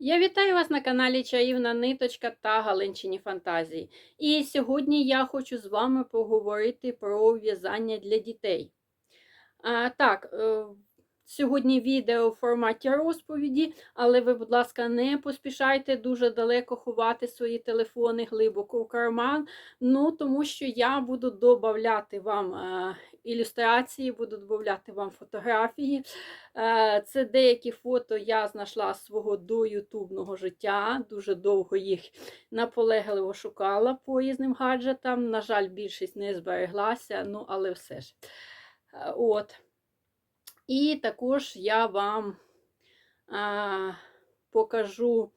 Я вітаю вас на каналі Чаївна Ниточка та Галинчині Фантазії. І сьогодні я хочу з вами поговорити про в'язання для дітей. А, так, е, сьогодні відео в форматі розповіді, але ви, будь ласка, не поспішайте дуже далеко ховати свої телефони глибоко в карман. Ну, тому що я буду додавати вам е, ілюстрації, буду додавати вам фотографії. Е, Це деякі фото я знайшла свого доютубного життя. Дуже довго їх наполегливо шукала по різним гаджетам. На жаль, більшість не збереглася, ну але все ж. Е, От. І також я вам а, покажу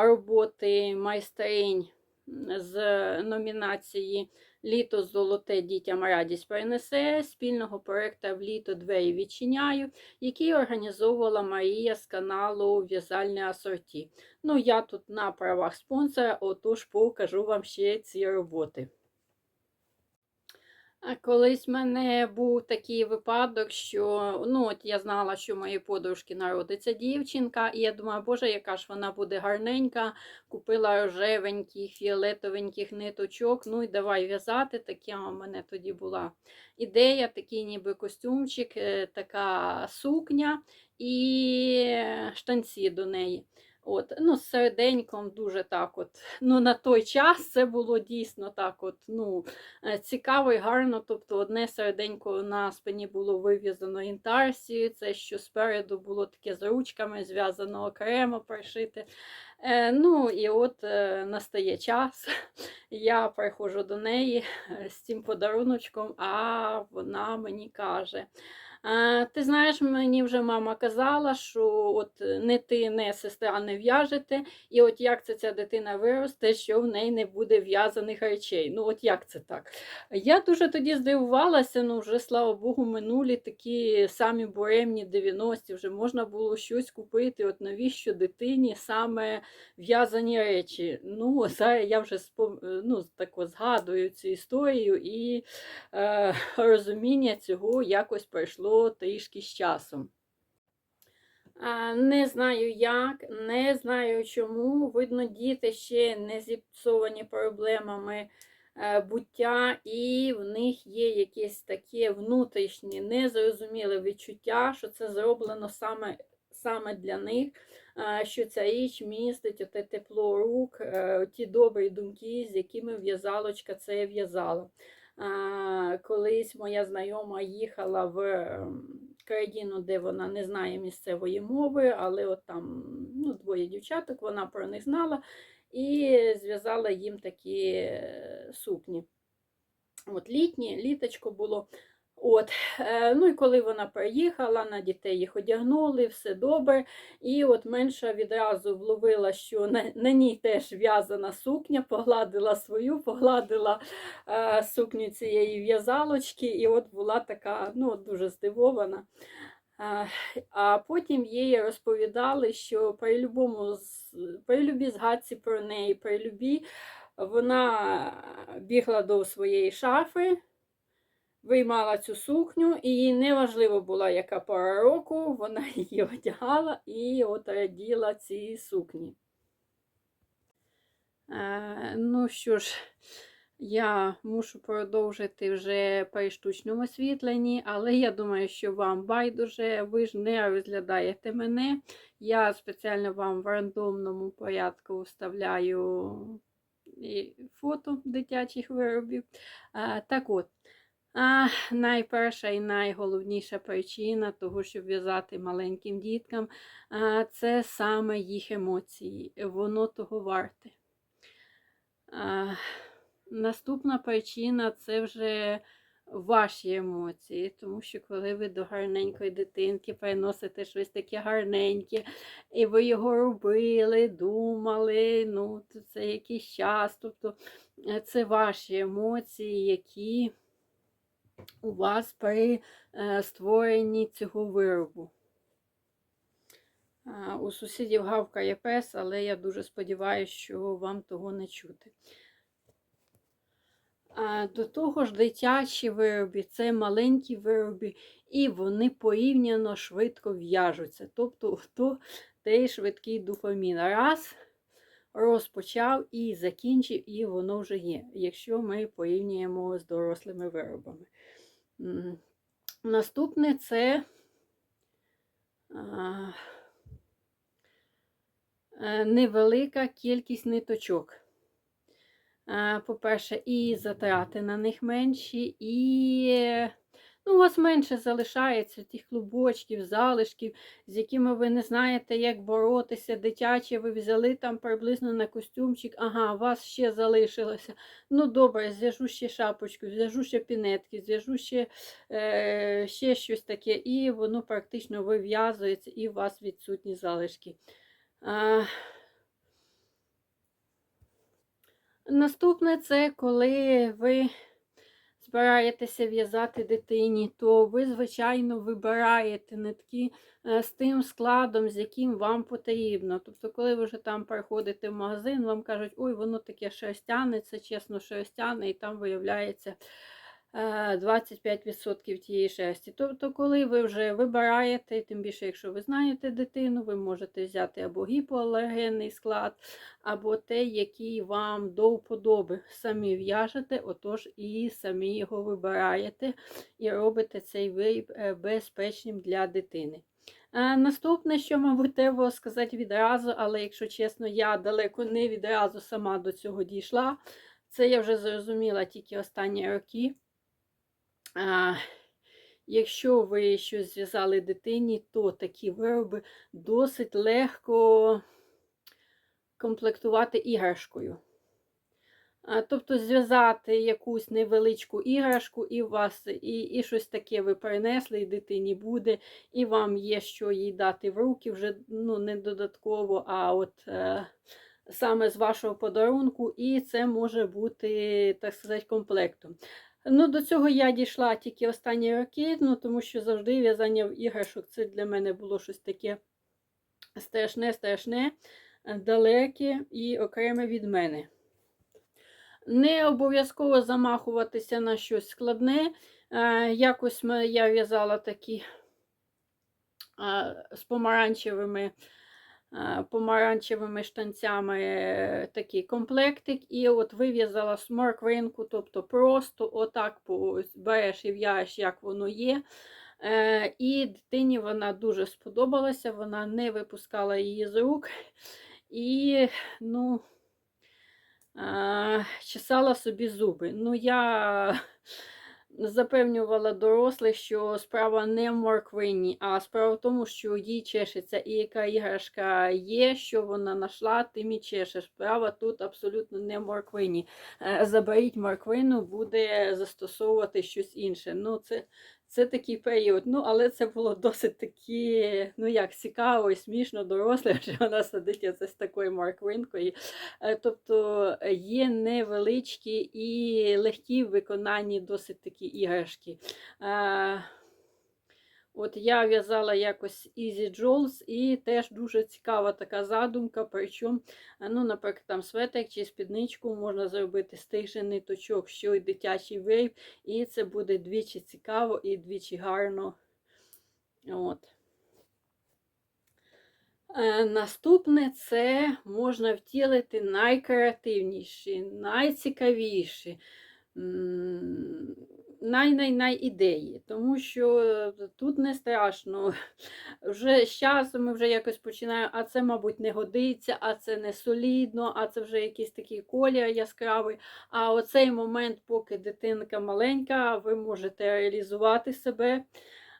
роботи майстринь з номінації Літо золоте дітям радість принесе спільного проєкту в літо двері відчиняю, який організовувала Марія з каналу В'язальне асорті. Ну, я тут на правах спонсора, отож покажу вам ще ці роботи. Колись в мене був такий випадок, що ну, от я знала, що моєї подружки народиться дівчинка, і я думаю, боже, яка ж вона буде гарненька. Купила рожевеньких, фіолетовеньких ниточок. Ну і давай в'язати. Така у мене тоді була ідея, такий ніби костюмчик, е, така сукня і штанці до неї. От, ну, з середеньком дуже так от. Ну, на той час це було дійсно так от, ну, е, цікаво і гарно. Тобто одне середенько на спині було вив'язано інтарсією, це що спереду було таке з ручками, зв'язано окремо пришите. Е, ну, і от е, настає час, я приходжу до неї е, з цим подаруночком, а вона мені каже. Ти знаєш, мені вже мама казала, що от не ти, не сестра не в'яжете, і от як це ця дитина виросте, що в неї не буде в'язаних речей. Ну, от як це так? Я дуже тоді здивувалася, ну вже слава Богу, минулі такі самі буремні 90-ті, вже можна було щось купити. От навіщо дитині саме в'язані речі? Ну, зараз я вже спом... ну, так згадую цю історію і е, розуміння цього якось пройшло трішки з часом. Не знаю як, не знаю чому. Видно, діти ще не зіпсовані проблемами е, буття, і в них є якесь таке внутрішнє, незрозуміле відчуття, що це зроблено саме саме для них, е, що ця річ містить оте тепло рук, е, ті добрі думки, з якими в'язалочка це в'язала. Колись моя знайома їхала в ем, країну, де вона не знає місцевої мови, але от там ну, двоє дівчаток, вона про них знала і зв'язала їм такі е, сукні. От Літні, літочко було. От, е, ну і коли вона приїхала, на дітей їх одягнули, все добре. І от менша відразу вловила, що на, на ній теж в'язана сукня, погладила свою, погладила е, сукню цієї в'язалочки, і от була така ну, дуже здивована. Е, а потім їй розповідали, що при любому при любій згадці про неї, при любі, вона бігла до своєї шафи виймала цю сукню, і їй не важливо була, яка пора року, вона її одягала і от раділа цій сукні. Е, ну що ж, я мушу продовжити вже при штучному освітленні, але я думаю, що вам байдуже, ви ж не розглядаєте мене. Я спеціально вам в рандомному порядку вставляю фото дитячих виробів. Е, так от. А, Найперша і найголовніша причина того, щоб в'язати маленьким діткам, це саме їх емоції. Воно того варте. А, Наступна причина це вже ваші емоції, тому що коли ви до гарненької дитинки приносите щось таке гарненьке, і ви його робили, думали, ну, це якийсь час. Тобто е, це ваші емоції, які у вас при е, створенні цього виробу. У сусідів гавкає пес, але я дуже сподіваюся, що вам того не чути. До того ж, дитячі вироби це маленькі вироби, і вони порівняно швидко в'яжуться. Тобто, хто той швидкий дофамін. Раз, розпочав і закінчив, і воно вже є, якщо ми порівнюємо з дорослими виробами. Наступне це е, невелика кількість ниточок. Е, По-перше, і затрати на них менші, і ну, у вас менше залишається тих клубочків, залишків, з якими ви не знаєте, як боротися. Дитячі ви взяли там приблизно на костюмчик, ага, у вас ще залишилося. Ну, добре, зв'яжу ще шапочку, зв'яжу ще пінетки, зв'яжу ще, е, ще щось таке, і воно практично вив'язується, і у вас відсутні залишки. Е, Наступне це коли ви збираєтеся в'язати дитині, то ви, звичайно, вибираєте нитки е, з тим складом, з яким вам потрібно. Тобто, коли ви вже там приходите в магазин, вам кажуть, ой, воно таке шерстяне, це чесно шерстяне, і там виявляється 25% тієї шерсті. Тобто, коли ви вже вибираєте, тим більше, якщо ви знаєте дитину, ви можете взяти або гіпоалергенний склад, або те, який вам до вподоби. Самі в'яжете, отож і самі його вибираєте і робите цей виріб е, безпечним для дитини. Е, Наступне, що, мабуть, треба сказати відразу, але якщо чесно, я далеко не відразу сама до цього дійшла. Це я вже зрозуміла тільки останні роки. Якщо ви щось зв'язали дитині, то такі вироби досить легко комплектувати іграшкою. Тобто зв'язати якусь невеличку іграшку, і у вас і, і щось таке ви принесли, і дитині буде, і вам є що їй дати в руки, вже ну, не додатково, а от е, саме з вашого подарунку, і це може бути, так сказати, комплектом. Ну, До цього я дійшла тільки останні роки, ну, тому що завжди в'язання в іграшок це для мене було щось таке страшне, страшне, далеке і окреме від мене. Не обов'язково замахуватися на щось складне. Е, Якось я в'язала такі з помаранчевими, помаранчевими штанцями е, такий комплектик, і от вив'язала сморквинку, тобто просто отак береш і в'яєш, як воно є. Е, І дитині вона дуже сподобалася, вона не випускала її з рук. І, ну, чесала собі зуби. Ну, я запевнювала дорослих, що справа не в морквині, а справа в тому, що їй чешеться. І яка іграшка є, що вона знайшла, тим і чешеш. Справа тут абсолютно не в морквині. Е, Заберіть морквину, буде застосовувати щось інше. Ну, це, це такий період. Ну, але це було досить такі, ну як цікаво і смішно доросле, що вона сидить оце з такою морквинкою. Е, Тобто е, є невеличкі і легкі в виконанні досить такі іграшки. От я в'язала якось Easy Jewels і теж дуже цікава така задумка. Причому, е, ну, наприклад, там светик чи спідничку можна зробити же ниточок, що й дитячий виріб, і це буде двічі цікаво і двічі гарно. От. Е, Наступне це можна втілити найкреативніші, найцікавіші, най-най-най ідеї, тому що е, тут не страшно. Вже з часом ми вже якось починаємо, а це, мабуть, не годиться, а це не солідно, а це вже якийсь такий колір яскравий. А оцей момент, поки дитинка маленька, ви можете реалізувати себе.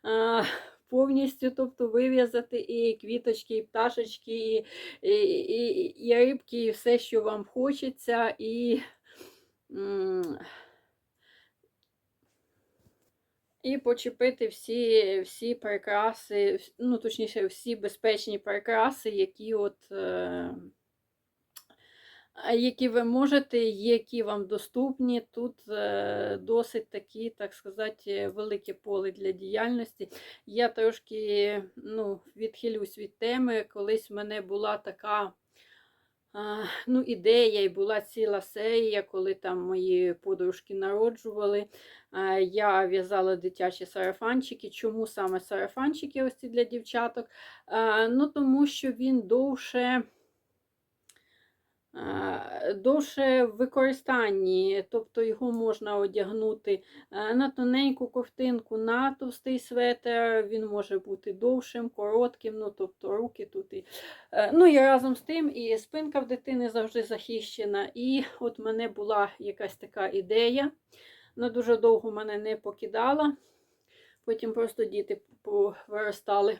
Повністю, тобто вив'язати і квіточки, і пташечки, і, і, і, і рибки, і все, що вам хочеться, і, і почепити всі, всі прикраси, ну, точніше, всі безпечні прикраси, які от. Е, які ви можете, які вам доступні. Тут е, досить такі, так сказати, велике поле для діяльності. Я трошки ну, відхилюсь від теми. Колись в мене була така ну, ідея і була ціла серія, коли там мої подружки народжували. Я в'язала дитячі сарафанчики. Чому саме сарафанчики ось ці для дівчаток? Ну, тому що він довше. А, Довше в використанні, тобто його можна одягнути на тоненьку ковтинку, на товстий светр, він може бути довшим, коротким, ну тобто руки тут і Е, Ну і разом з тим, і спинка в дитини завжди захищена. І от мене була якась така ідея. Вона дуже довго мене не покидала. Потім просто діти виростали.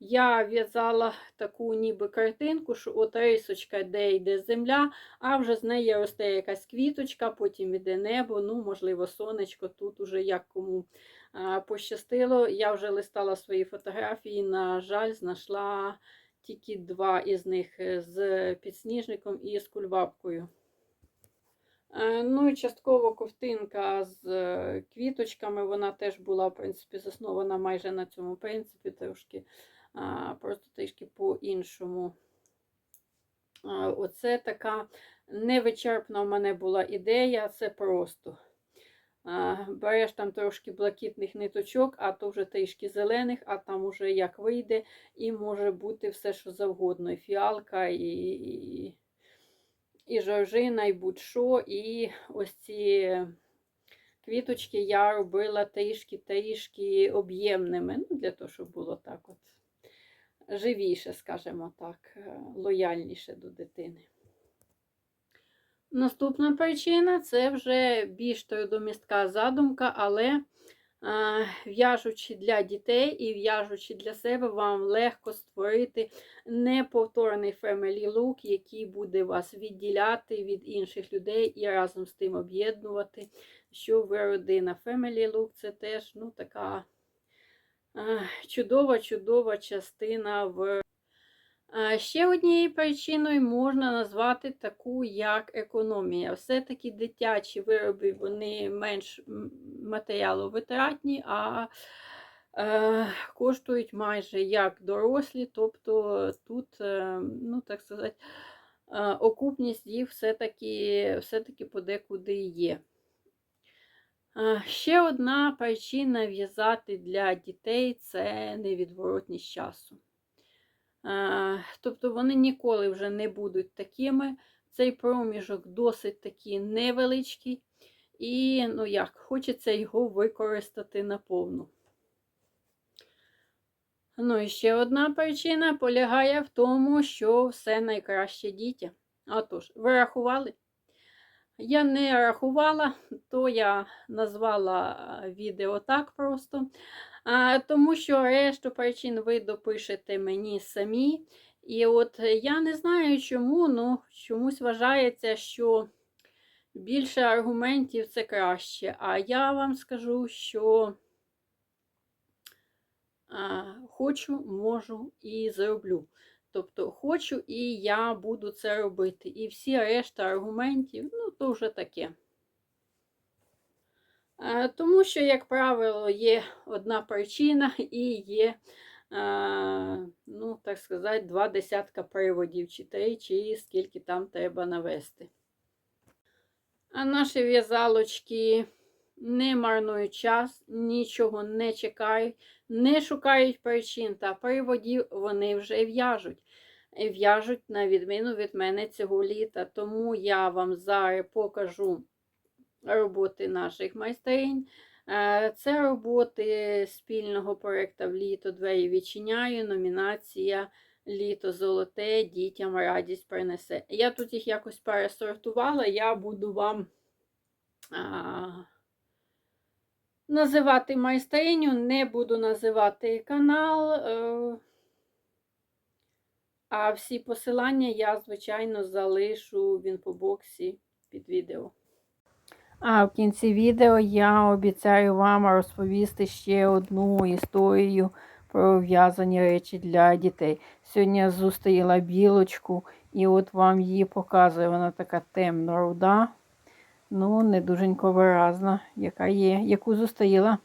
Я в'язала таку ніби картинку, що от рисочка, де йде земля, а вже з неї росте якась квіточка, потім іде небо, ну, можливо, сонечко. Тут уже як кому пощастило. Я вже листала свої фотографії, на жаль, знайшла тільки два із них е, з підсніжником і з кульбабкою. Е, Ну і частково ковтинка з е, квіточками, вона теж була, в принципі, заснована майже на цьому принципі, трошки, просто трішки по-іншому. Оце така невичерпна в мене була ідея, це просто. Береш там трошки блакитних ниточок, а то вже трішки зелених, а там уже як вийде, і може бути все, що завгодно. І фіалка, і, і, і жоржина, і будь-що. І ось ці квіточки я робила трішки-трішки об'ємними. Ну, для того, щоб було так от живіше, скажімо так, е, лояльніше до дитини. Наступна причина це вже більш трудомістка задумка, але а, в'яжучи для дітей і в'яжучи для себе, вам легко створити неповторний family look, який буде вас відділяти від інших людей і разом з тим об'єднувати, що ви родина. Family look це теж ну, така чудова-чудова частина в. Ще однією причиною можна назвати таку, як економія. Все-таки дитячі вироби вони менш матеріаловитратні, а е, коштують майже як дорослі, тобто тут, е, ну так сказати, е, окупність їх все-таки все-таки подекуди є. Ще одна причина в'язати для дітей це невідворотність часу. Тобто вони ніколи вже не будуть такими. Цей проміжок досить такий невеличкий, і, ну як, хочеться його використати наповну. Ну і ще одна причина полягає в тому, що все найкраще дітям. Отож, ви рахували? Я не рахувала, то я назвала відео так просто. Тому що решту причин ви допишете мені самі. І от я не знаю чому, але чомусь вважається, що більше аргументів це краще. А я вам скажу, що хочу, можу і зроблю. Тобто хочу і я буду це робити. І всі решта аргументів, ну, то вже таке. Е, тому що, як правило, є одна причина і є, е, ну, так сказати, два десятка приводів, чи три, чи скільки там треба навести. А наші в'язалочки не марнують час, нічого не чекають, не шукають причин та приводів, вони вже в'яжуть. В'яжуть, на відміну від мене цього літа. Тому я вам зараз покажу роботи наших майстринь. Е, це роботи спільного проєкту літо двері відчиняю. Номінація Літо золоте дітям радість принесе. Я тут їх якось пересортувала, я буду вам а, називати майстриню, не буду називати канал. А всі посилання я, звичайно, залишу в інфобоксі під відео. А в кінці відео я обіцяю вам розповісти ще одну історію про в'язані речі для дітей. Сьогодні я зустріла білочку, і от вам її показую. Вона така темна руда. Ну, не дуженько виразна, яка є, яку зустріла.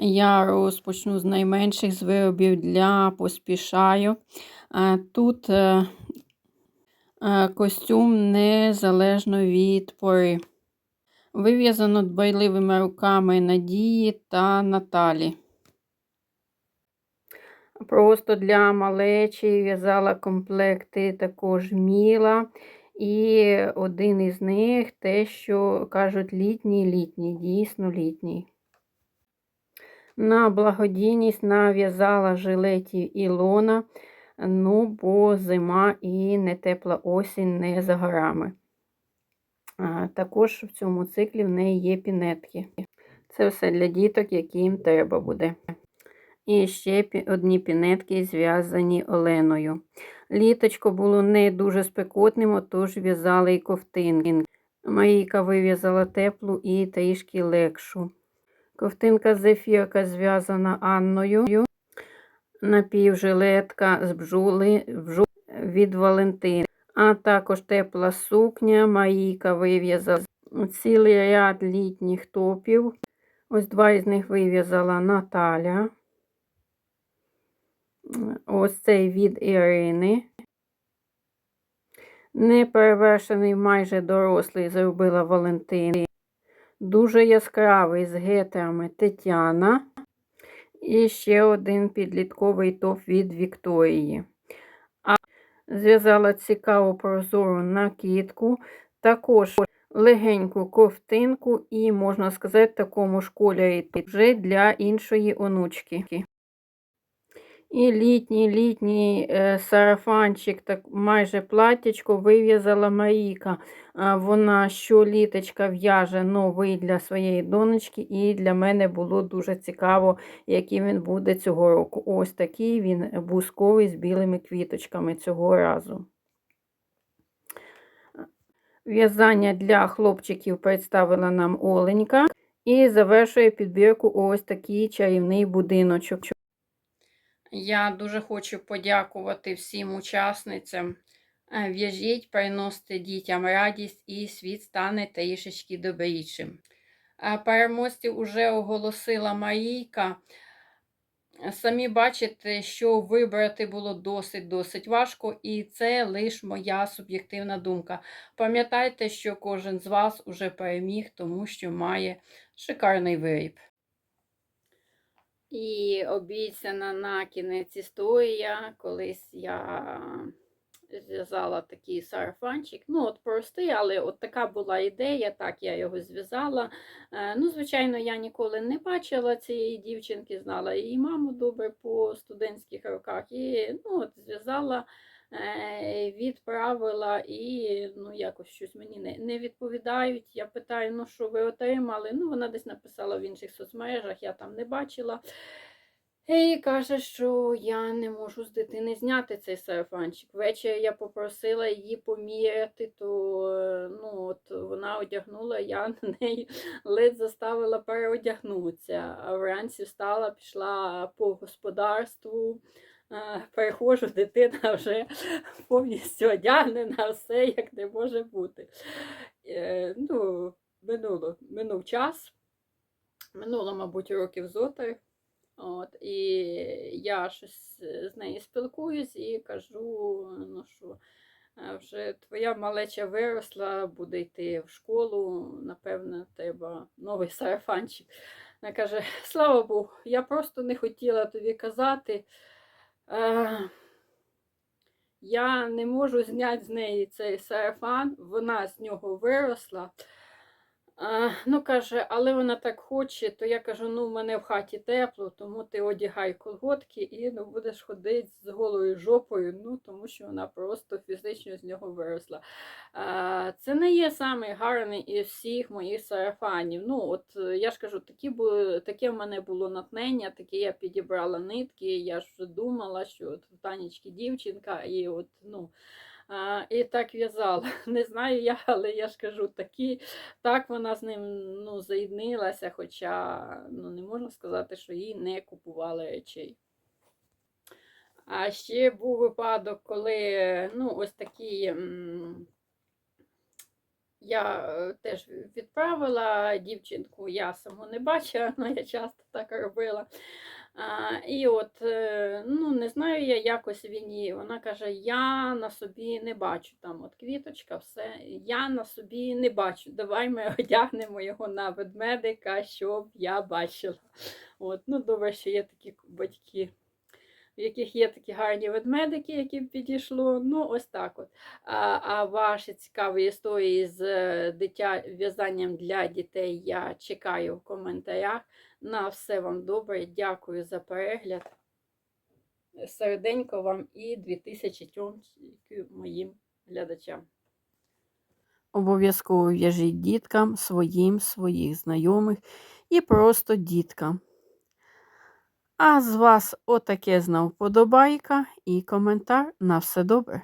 Я розпочну з найменших з виробів для поспішаю. Е, Тут е, е, костюм незалежно від пори. Вив'язано дбайливими руками Надії та Наталі. Просто для малечі в'язала комплекти також міла. І один із них те, що кажуть, літній, літній, дійсно літній. На благодійність нав'язала жилетів Ілона, ну, бо зима і не тепла осінь не за горами. Також в цьому циклі в неї є пінетки. Це все для діток, яким треба буде. І ще одні пінетки зв'язані Оленою. Літочко було не дуже спекотним, отож в'язали і ковтинки. Марійка вив'язала теплу і трішки легшу. Ковтинка зефірка зв'язана Анною. Напівжилетка з бджоли, бджол від Валентини. А також тепла сукня. Марійка вив'язала цілий ряд літніх топів. Ось два із них вив'язала Наталя. Ось цей від Ірини. Неперевершений майже дорослий зробила Валентина. Дуже яскравий з гетерами Тетяна. І ще один підлітковий топ від Вікторії. А зв'язала цікаву прозору накидку, також легеньку ковтинку і, можна сказати, такому ж кольорі вже для іншої онучки. І літній літній е, сарафанчик, так майже платтячко вив'язала Марійка. Вона щоліточка в'яже новий для своєї донечки, і для мене було дуже цікаво, який він буде цього року. Ось такий він бусковий з білими квіточками цього разу. В'язання для хлопчиків представила нам Оленька. І завершує підбірку ось такий чарівний будиночок. Я дуже хочу подякувати всім учасницям. Е, В'яжіть, приносите дітям радість і світ стане трішечки добрішим. Е, Переможців уже оголосила Марійка. Е, Самі бачите, що вибрати було досить-досить важко, і це лише моя суб'єктивна думка. Пам'ятайте, що кожен з вас уже переміг, тому що має шикарний виріб. І обіцяна на кінець історія. Колись я зв'язала такий сарафанчик. Ну, от простий, але от така була ідея, так я його зв'язала. Е, Ну, звичайно, я ніколи не бачила цієї дівчинки, знала її маму добре по студентських роках. І ну, от зв'язала. Е, Відправила і ну, якось щось мені не, не відповідають. Я питаю, ну що ви отримали? Ну, вона десь написала в інших соцмережах, я там не бачила. І каже, що я не можу з дитини зняти цей сарафанчик. Ввечері я попросила її поміряти, то е, ну, от вона одягнула, я на неї ледь заставила переодягнутися. А вранці встала, пішла по господарству. Е, Перехожу, дитина вже повністю одягнена, все як не може бути. Е, Ну, минуло, минув час, минуло, мабуть, років зотри. От, і я щось з нею спілкуюсь і кажу, ну що е, вже твоя малеча виросла, буде йти в школу, напевно, треба новий сарафанчик. Вона каже: слава Богу, я просто не хотіла тобі казати. Е, я не можу зняти з неї цей сарафан, вона з нього виросла. Ну, каже, але вона так хоче, то я кажу, ну, в мене в хаті тепло, тому ти одягай колготки і ну, будеш ходити з голою жопою, ну, тому що вона просто фізично з нього виросла. А, це не є самий гарний із всіх моїх сарафанів. Ну, от е, я ж кажу, такі були, таке в мене було натхнення, таке я підібрала нитки. Я ж думала, що от в Танечки дівчинка, і от, ну. А, і так в'язала. Не знаю я, але я ж кажу, такі, так вона з ним ну, заєднилася, хоча ну, не можна сказати, що їй не купували речей. А ще був випадок, коли ну, ось такі. я е, теж відправила дівчинку, я саму не бачила, але я часто так робила. І от, е, ну, не знаю я, якось він її, вона каже, я на собі не бачу там от квіточка, все, я на собі не бачу. Давай ми одягнемо його на ведмедика, щоб я бачила. От, ну, добре, що є такі батьки, в яких є такі гарні ведмедики, які підійшло. Ну, ось так от. А, а ваші цікаві історії з е, дитя в'язанням для дітей я чекаю в коментарях. На все вам добре. Дякую за перегляд. Серденько вам і 2000 тьомчиків моїм глядачам. Обов'язково в'яжіть діткам своїм, своїх знайомих і просто діткам. А з вас отаке знов подобайка і коментар. На все добре.